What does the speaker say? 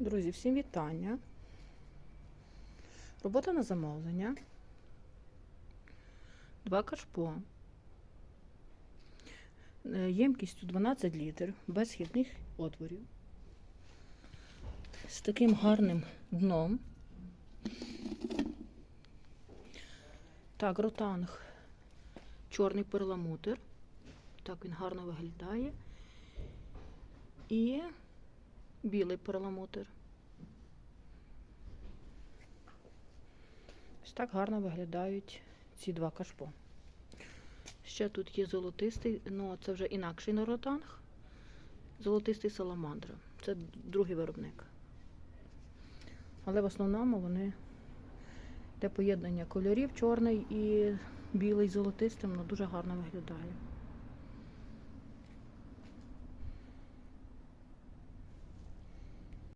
Друзі, всім вітання. Робота на замовлення. Два кашпо. Е, Ємкістю 12 літрів, без східних отворів. З таким гарним дном. Так, ротанг. Чорний перламутр. Так він гарно виглядає. І білий перламутр. Ось так гарно виглядають ці два кашпо. Ще тут є золотистий, ну це вже інакший норотанг. Золотистий саламандра. Це другий виробник. Але в основному вони те поєднання кольорів чорний і білий з золотистим, ну дуже гарно виглядає.